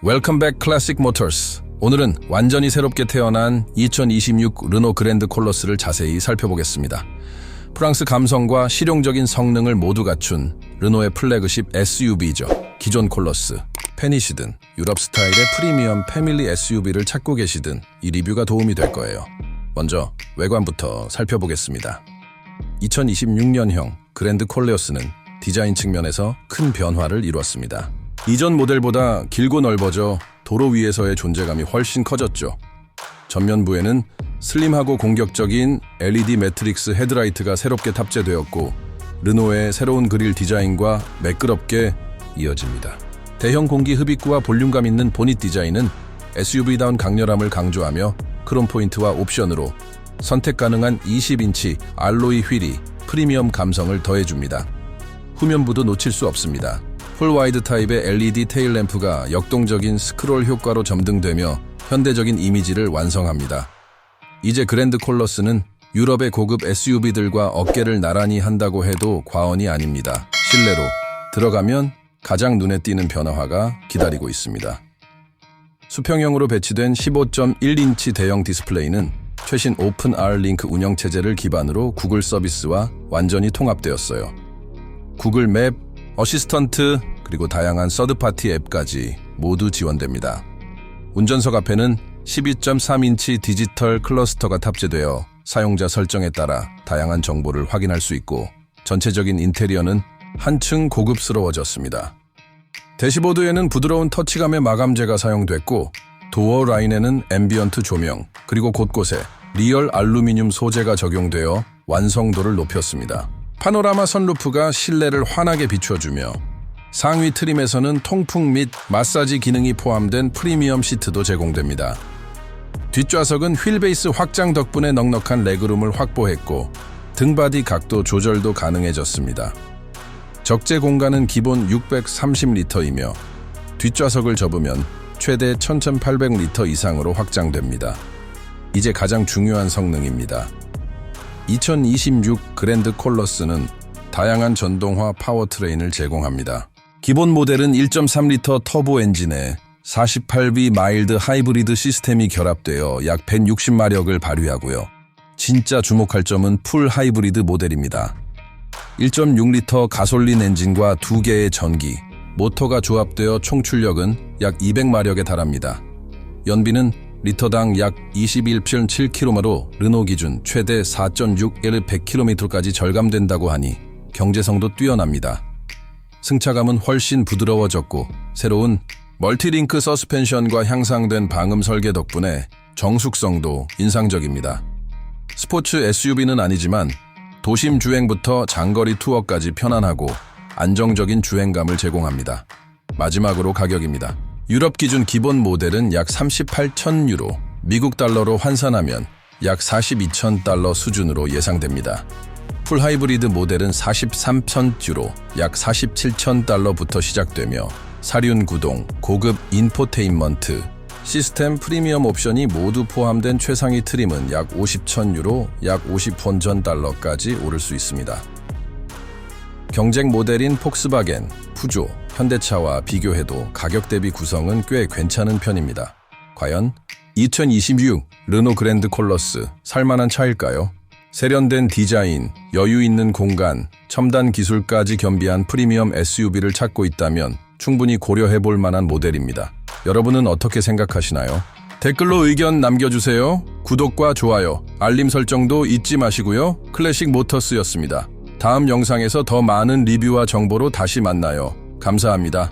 웰컴 백 클래식 모터스. 오늘은 완전히 새롭게 태어난 2026 르노 그랜드 콜러스를 자세히 살펴보겠습니다. 프랑스 감성과 실용적인 성능을 모두 갖춘 르노의 플래그십 SUV죠. 기존 콜러스, 팬이시든 유럽 스타일의 프리미엄 패밀리 SUV를 찾고 계시든 이 리뷰가 도움이 될 거예요. 먼저 외관부터 살펴보겠습니다. 2026년형 그랜드 콜레오스는 디자인 측면에서 큰 변화를 이루었습니다. 이전 모델보다 길고 넓어져 도로 위에서의 존재감이 훨씬 커졌죠. 전면부에는 슬림하고 공격적인 LED 매트릭스 헤드라이트가 새롭게 탑재되었고 르노의 새로운 그릴 디자인과 매끄럽게 이어집니다. 대형 공기 흡입구와 볼륨감 있는 보닛 디자인은 SUV다운 강렬함을 강조하며 크롬 포인트와 옵션으로 선택 가능한 20인치 알로이 휠이 프리미엄 감성을 더해줍니다. 후면부도 놓칠 수 없습니다. 풀 와이드 타입의 LED 테일 램프가 역동적인 스크롤 효과로 점등되며 현대적인 이미지를 완성합니다. 이제 그랜드 콜러스는 유럽의 고급 SUV들과 어깨를 나란히 한다고 해도 과언이 아닙니다. 실내로 들어가면 가장 눈에 띄는 변화가 기다리고 있습니다. 수평형으로 배치된 15.1인치 대형 디스플레이는 최신 오픈 R 링크 운영 체제를 기반으로 구글 서비스와 완전히 통합되었어요. 구글 맵, 어시스턴트, 그리고 다양한 서드파티 앱까지 모두 지원됩니다. 운전석 앞에는 12.3인치 디지털 클러스터가 탑재되어 사용자 설정에 따라 다양한 정보를 확인할 수 있고 전체적인 인테리어는 한층 고급스러워졌습니다. 대시보드에는 부드러운 터치감의 마감재가 사용됐고 도어 라인에는 앰비언트 조명 그리고 곳곳에 리얼 알루미늄 소재가 적용되어 완성도를 높였습니다. 파노라마 선루프가 실내를 환하게 비춰주며 상위 트림에서는 통풍 및 마사지 기능이 포함된 프리미엄 시트도 제공됩니다. 뒷좌석은 휠베이스 확장 덕분에 넉넉한 레그룸을 확보했고 등바디 각도 조절도 가능해졌습니다. 적재 공간은 기본 630리터이며 뒷좌석을 접으면 최대 1800리터 이상으로 확장됩니다. 이제 가장 중요한 성능입니다. 2026 그랜드 콜러스는 다양한 전동화 파워트레인을 제공합니다. 기본 모델은 1.3리터 터보 엔진에 48V 마일드 하이브리드 시스템이 결합되어 약 160마력을 발휘하고요. 진짜 주목할 점은 풀 하이브리드 모델입니다. 1.6리터 가솔린 엔진과 두 개의 전기, 모터가 조합되어 총 출력은 약 200마력에 달합니다. 연비는 리터당 약 21.7km로 르노 기준 최대 4.6L 100km까지 절감된다고 하니 경제성도 뛰어납니다. 승차감은 훨씬 부드러워졌고 새로운 멀티링크 서스펜션과 향상된 방음 설계 덕분에 정숙성도 인상적입니다. 스포츠 SUV는 아니지만 도심 주행부터 장거리 투어까지 편안하고 안정적인 주행감을 제공합니다. 마지막으로 가격입니다. 유럽 기준 기본 모델은 약 38천 유로, 미국 달러로 환산하면 약 42천 달러 수준으로 예상됩니다. 풀 하이브리드 모델은 43천 유로, 약 47천 달러부터 시작되며 사륜 구동, 고급 인포테인먼트, 시스템 프리미엄 옵션이 모두 포함된 최상위 트림은 약 50천 유로, 약 50폰전 달러까지 오를 수 있습니다. 경쟁 모델인 폭스바겐, 푸조, 현대차와 비교해도 가격 대비 구성은 꽤 괜찮은 편입니다. 과연 2026 르노 그랜드 콜러스 살만한 차일까요? 세련된 디자인, 여유 있는 공간, 첨단 기술까지 겸비한 프리미엄 SUV를 찾고 있다면 충분히 고려해 볼 만한 모델입니다. 여러분은 어떻게 생각하시나요? 댓글로 의견 남겨주세요. 구독과 좋아요, 알림 설정도 잊지 마시고요. 클래식 모터스였습니다. 다음 영상에서 더 많은 리뷰와 정보로 다시 만나요. 감사합니다.